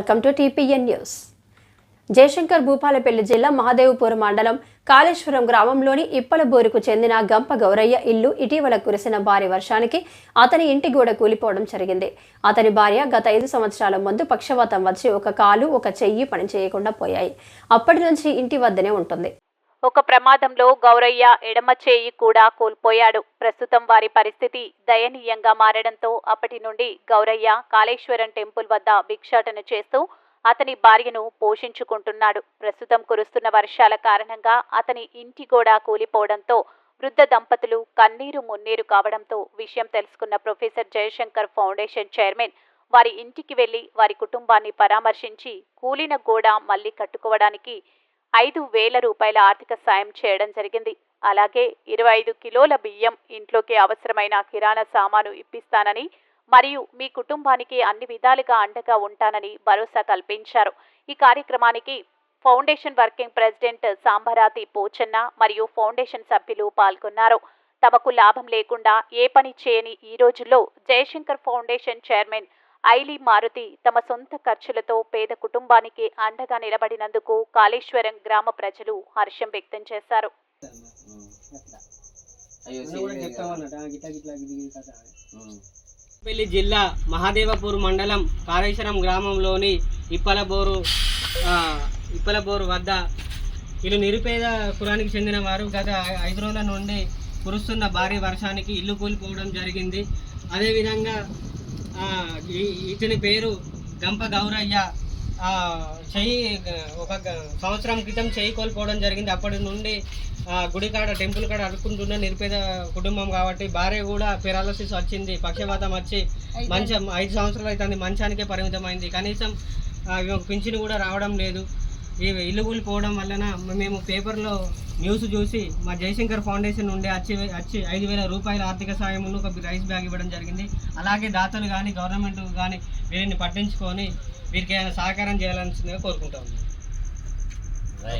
Welcome to TPN news. Jayashankar Bhupalpally జిల్లా మహదేవ్పూర్ మండలం కాళేశ్వరం గ్రామంలోని ఇప్పలబోరుకు చెందిన గంప గౌరయ్య ఇల్లు ఇటీవల కురిసిన భారీ వర్షానికి అతని ఇంటి గోడ కూలిపోవడం జరిగింది. అతని భార్య గత ఐదు సంవత్సరాల ముందు పక్షవాతం వచ్చి ఒక కాలు ఒక చెయ్యి పనిచేయకుండా పోయాయి. అప్పటి నుంచి ఇంటి వద్దనే ఉంటుంది. ఒక ప్రమాదంలో గౌరయ్య ఎడమ చేయి కూడా కోల్పోయాడు. ప్రస్తుతం వారి పరిస్థితి దయనీయంగా మారడంతో అప్పటి నుండి గౌరయ్య కాళేశ్వరం టెంపుల్ వద్ద భిక్షాటన చేస్తూ అతని భార్యను పోషించుకుంటున్నాడు. ప్రస్తుతం కురుస్తున్న వర్షాల కారణంగా అతని ఇంటి గోడ కూలిపోవడంతో వృద్ధ దంపతులు కన్నీరు మున్నీరు కావడంతో విషయం తెలుసుకున్న ప్రొఫెసర్ జయశంకర్ ఫౌండేషన్ చైర్మన్ వారి ఇంటికి వెళ్ళి వారి కుటుంబాన్ని పరామర్శించి కూలిన గోడ మళ్ళీ కట్టుకోవడానికి ఐదు వేల రూపాయల ఆర్థిక సాయం చేయడం జరిగింది. అలాగే ఇరవై ఐదు కిలోల బియ్యం ఇంట్లోకి అవసరమైన కిరాణా సామాను ఇప్పిస్తానని మరియు మీ కుటుంబానికి అన్ని విధాలుగా అండగా ఉంటానని భరోసా కల్పించారు. ఈ కార్యక్రమానికి foundation working president Sambarathi Pochanna మరియు ఫౌండేషన్ సభ్యులు పాల్గొన్నారు. తమకు లాభం లేకుండా ఏ పని చేయని ఈ రోజుల్లో జయశంకర్ ఫౌండేషన్ చైర్మన్ ఐలీ మారుతి తమ సొంత ఖర్చులతో పేద కుటుంబానికి అండగా నిలబడినందుకు కాళేశ్వరం గ్రామ ప్రజలు హర్షం వ్యక్తం చేశారు. పెళ్ళి జిల్లా మహాదేవపూర్ మండలం కాళేశ్వరం గ్రామంలోని ఇప్పలబోరు ఇప్పలబోరు వద్ద వీళ్ళు నిరుపేద కులానికి చెందిన వారు గత ఐదు రోజుల నుండి కురుస్తున్న భారీ వర్షానికి ఇల్లు కూలిపోవడం జరిగింది. అదేవిధంగా ఇతని పేరు గంప గౌరయ్య. చెయ్యి ఒక సంవత్సరం క్రితం చెయ్యి కోల్పోవడం జరిగింది. అప్పటి నుండి ఆ, గుడి కాడ టెంపుల్ కాడ అడుక్కుంటున్న నిరుపేద కుటుంబం కాబట్టి భార్య కూడా పెరాలసిస్ వచ్చింది. పక్షవాతం వచ్చి మంచం ఐదు సంవత్సరాలు అవుతుంది. మంచానికే పరిమితమైంది. కనీసం పింఛను కూడా రావడం లేదు. ఇల్లు కూలిపోవడం వలన మేము పేపర్లో న్యూస్ చూసి మా జయశంకర్ ఫౌండేషన్ నుండి వచ్చి వచ్చి ఐదు వేల రూపాయల ఆర్థిక సాయమును ఒక రైస్ బ్యాగ్ ఇవ్వడం జరిగింది. అలాగే దాతలు కానీ గవర్నమెంట్ కానీ వీరిని పట్టించుకొని వీరికి ఏమైనా సహకారం చేయాలని కోరుకుంటాం